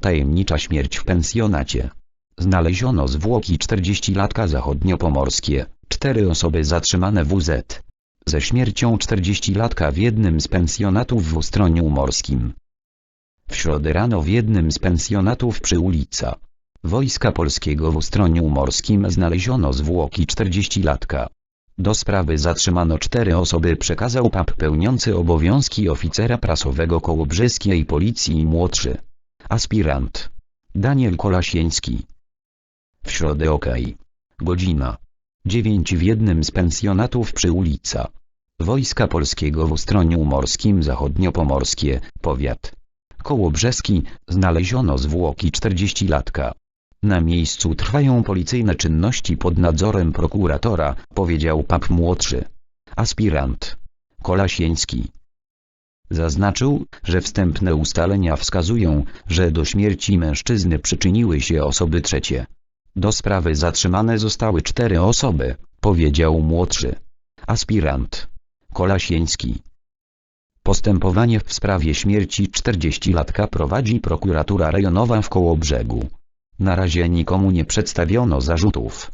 Tajemnicza śmierć w pensjonacie. Znaleziono zwłoki 40-latka zachodniopomorskie, cztery osoby zatrzymane w UZ. Ze śmiercią 40-latka w jednym z pensjonatów w Ustroniu Morskim. W środę rano w jednym z pensjonatów przy ulica Wojska Polskiego w Ustroniu Morskim znaleziono zwłoki 40-latka. Do sprawy zatrzymano cztery osoby przekazał PAP pełniący obowiązki oficera prasowego Kołobrzeskiej Policji młodszy. Aspirant. Daniel Kolasieński. W środę OK. Godzina. 9 w jednym z pensjonatów przy ulica Wojska Polskiego w Ustroniu Morskim Zachodniopomorskie, powiat. Kołobrzeski, znaleziono zwłoki 40-latka. Na miejscu trwają policyjne czynności pod nadzorem prokuratora, powiedział pap młodszy. Aspirant. Kolasieński. Zaznaczył, że wstępne ustalenia wskazują, że do śmierci mężczyzny przyczyniły się osoby trzecie. Do sprawy zatrzymane zostały cztery osoby, powiedział młodszy. Aspirant. Kolasieński. Postępowanie w sprawie śmierci 40-latka prowadzi prokuratura rejonowa w Kołobrzegu. Na razie nikomu nie przedstawiono zarzutów.